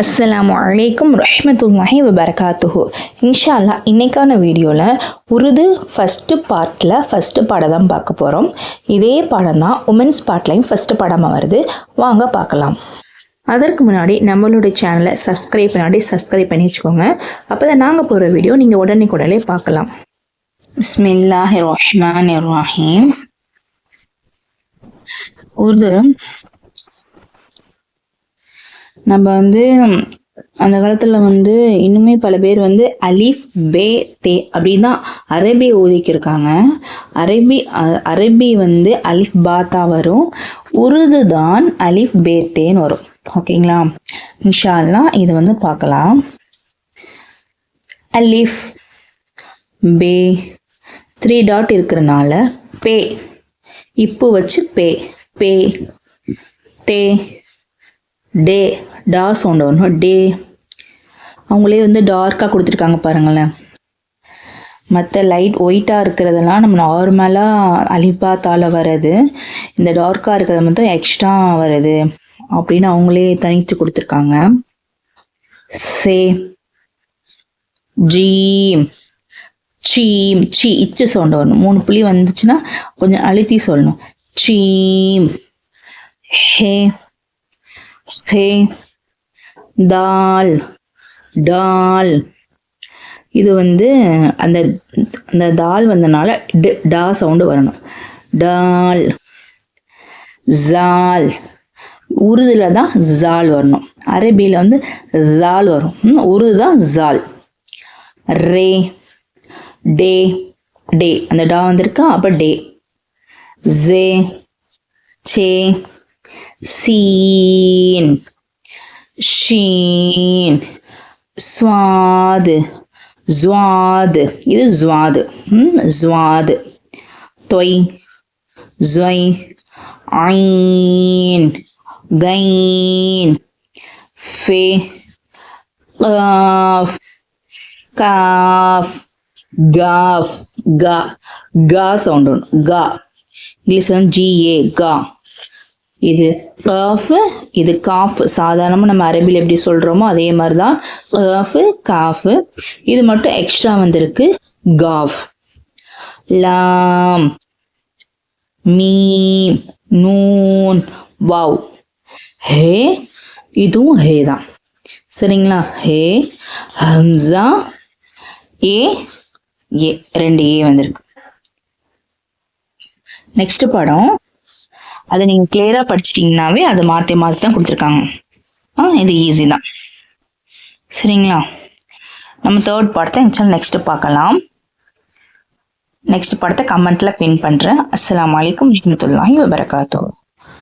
அஸ்ஸலாமு அலைக்கும் ரஹ்மத்துல்லாஹி வபரகாத்துஹு இன்ஷா அல்லாஹ் இன்னைக்கான வீடியோவில் உருது ஃபஸ்ட்டு பார்ட்டில் ஃபஸ்ட்டு பாடம் தான் பார்க்க போகிறோம் இதே பாடம் தான் உமன்ஸ் பார்ட்லையும் ஃபஸ்ட்டு பாடமாக வருது. வாங்க பார்க்கலாம். அதற்கு முன்னாடி நம்மளுடைய சேனலை சப்ஸ்கிரைப் பண்ணாடி சப்ஸ்கிரைப் பண்ணி வச்சுக்கோங்க. அப்போ தான் நாங்கள் போகிற வீடியோ நீங்கள் உடனே உடனே பார்க்கலாம். பிஸ்மில்லாஹி ரஹ்மான் ரஹீம் உருது நம்ம வந்து அந்த காலத்தில் வந்து இன்னுமே பல பேர் வந்து அலிஃப் பே தே அப்படின்னு தான் அரபி ஓதிக்கிருக்காங்க. அரபி அரபி வந்து அலிஃப் பாத்தா வரும். உருது தான் அலிஃப் பே தேன்னு வரும். ஓகேங்களா? இன்ஷால்லாம் இதை வந்து பார்க்கலாம். அலிஃப் பே த்ரீ டாட் இருக்கிறனால பே. இப்போ வச்சு பே பே தே டே. டா சவுண்ட் வரணும் டே. அவங்களே வந்து டார்க்காக கொடுத்துருக்காங்க பாருங்களேன். மற்ற லைட் ஒயிட்டாக இருக்கிறதெல்லாம் நம்ம நார்மலாக அலிபாத்தால் வர்றது. இந்த டார்க்காக இருக்கிறது மட்டும் எக்ஸ்ட்ரா வருது அப்படின்னு அவங்களே தனித்து கொடுத்துருக்காங்க. சே. ஜீம். சீம். சீ. இச்சு சவுண்ட் வரணும். மூணு புள்ளி வந்துச்சுன்னா கொஞ்சம் அழுத்தி சொல்லணும். சீம். ஹே. ஹே. தால் டால். இது வந்து அந்த அந்த தால் வந்தனால டு டா சவுண்டு வரணும். டால். ஜால் உருதுல தான் ஜால் வரணும். அரபியில் வந்து ஜால் வரும். உருது தான் ஜால் ரே. டே. டே. அந்த டா வந்திருக்கா? அப்போ டே. ஜே சே. சீன். ஷீன் ஸ்வாது ஜ்வாது இது ஜ்வாது ம், ஜ்வாது தொய் ஜொய் ஐன் கைன் ஃபே காஃப் காஃப் காஃப் கா கா சவுண்ட் ஒன்று கா. இங்கிலீஷ் வந்து ஜிஏ கா. இது காஃப் இது காஃப். சாதாரணமாக நம்ம அரபியில் எப்படி சொல்கிறோமோ அதே மாதிரி தான் காஃப் காஃப். இது மட்டும் எக்ஸ்ட்ரா வந்திருக்கு. காஃப். லாம். மீம். நூன். வாவ். ஹே. இதுவும் ஹே தான். சரிங்களா? ஹே. ஹம்சா. ஏ. ஏ. ரெண்டு ஏ வந்திருக்கு. நெக்ஸ்ட் படம். அதை நீங்க கிளியரா படிச்சிட்டிங்கனாவே அதை மாற்றி மாற்றி தான் கொடுத்துருக்காங்க. ஆ இது ஈஸி தான். சரிங்களா? நம்ம தேர்ட் படத்தை இன்ஷால் நெக்ஸ்ட் பார்க்கலாம். நெக்ஸ்ட் படத்தை கமெண்ட்டில் பின் பண்ணுறேன் அஸ்லாம் வலைக்கம் ரஹமத்துல்லாஹி வபரகாத்துஹு.